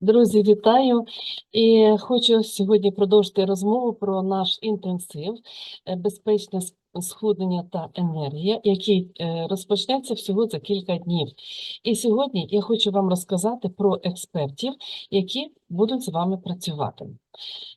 Друзі, вітаю! І хочу сьогодні продовжити розмову про наш інтенсив е, безпечне схуднення та енергія, який е, розпочнеться всього за кілька днів. І сьогодні я хочу вам розказати про експертів, які будуть з вами працювати.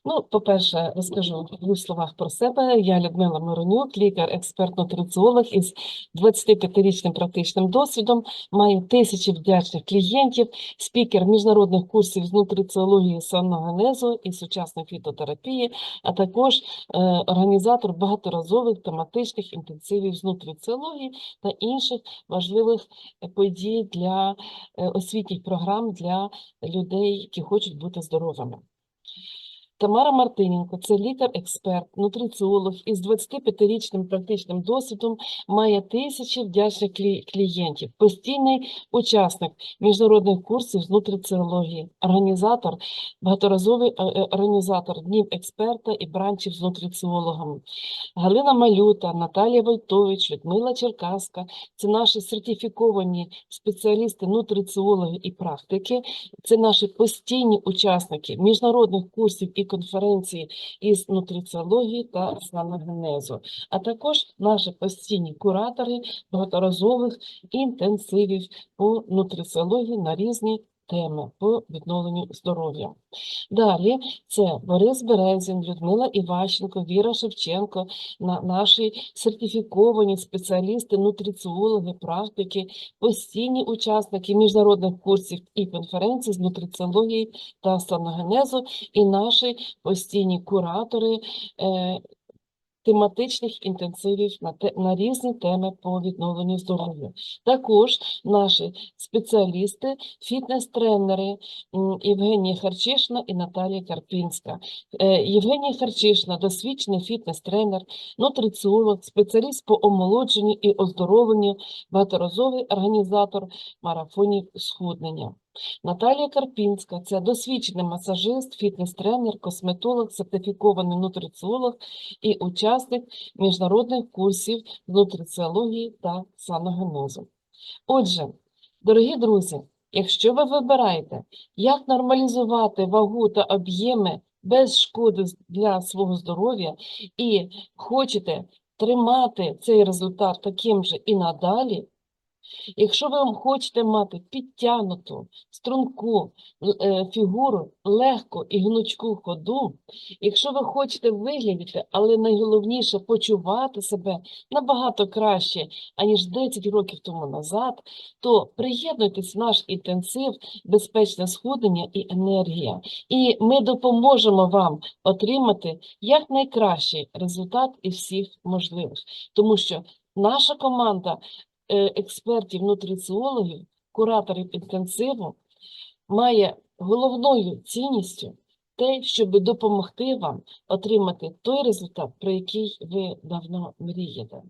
Ну, по-перше, розкажу в двох словах про себе. Я Людмила Миронюк, лікар, експерт нутриціолог із 25-річним практичним досвідом, маю тисячі вдячних клієнтів, спікер міжнародних курсів з нутриціології саногенезу і сучасної фітотерапії, а також е, організатор багаторазових тематичних інтенсивів з нутриціології та інших важливих подій для е, освітніх програм для людей, які хочуть бути здоровими. Тамара Мартиненко це лікар-експерт, нутриціолог із 25-річним практичним досвідом, має тисячі вдячних клієнтів, постійний учасник міжнародних курсів з нутриціології, організатор, багаторазовий е, е, організатор днів експерта і бранчів з нутриціологами. Галина Малюта, Наталія Войтович, Людмила Черкаска це наші сертифіковані спеціалісти, нутриціологи і практики. Це наші постійні учасники міжнародних курсів і конференцій із нутриціології та саногенезу, а також наші постійні куратори багаторазових інтенсивів по нутриціології на різні теми по відновленню здоров'я. Далі це Борис Березін, Людмила Іващенко, Віра Шевченко, на наші сертифіковані спеціалісти, нутриціологи, практики, постійні учасники міжнародних курсів і конференцій з нутриціології та саногенезу, і наші постійні куратори е, тематичних інтенсивів на, те, на різні теми по відновленню здоров'я. Також наші спеціалісти, фітнес-тренери Євгенія Харчишна і Наталія Карпінська. Е, Євгенія Харчишна – досвідчений фітнес-тренер, нутриціолог, спеціаліст по омолодженню і оздоровленню, багаторазовий організатор марафонів схуднення. Наталія Карпінська – це досвідчений масажист, фітнес-тренер, косметолог, сертифікований нутриціолог і учасник міжнародних курсів нутриціології та саногенезу. Отже, дорогі друзі, якщо ви вибираєте, як нормалізувати вагу та об'єми без шкоди для свого здоров'я і хочете тримати цей результат таким же і надалі, Якщо ви хочете мати підтягнуту, струнку е, фігуру, легку і гнучку ходу, якщо ви хочете виглядати, але найголовніше почувати себе набагато краще, аніж 10 років тому назад, то приєднуйтесь в наш інтенсив безпечне схуднення і енергія. І ми допоможемо вам отримати якнайкращий результат із всіх можливих, тому що наша команда експертів, нутриціологів, кураторів інтенсиву має головною цінністю те, щоб допомогти вам отримати той результат, про який ви давно мрієте.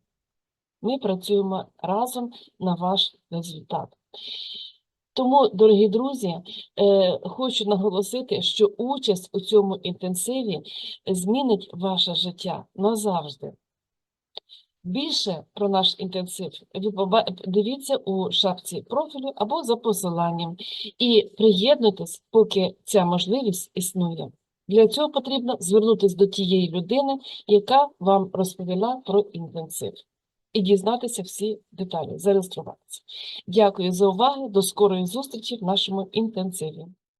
Ми працюємо разом на ваш результат. Тому, дорогі друзі, е, хочу наголосити, що участь у цьому інтенсиві змінить ваше життя назавжди. Більше про наш інтенсив дивіться у шапці профілю або за посиланням і приєднуйтесь, поки ця можливість існує. Для цього потрібно звернутися до тієї людини, яка вам розповіла про інтенсив, і дізнатися всі деталі, зареєструватися. Дякую за увагу. До скорої зустрічі в нашому інтенсиві.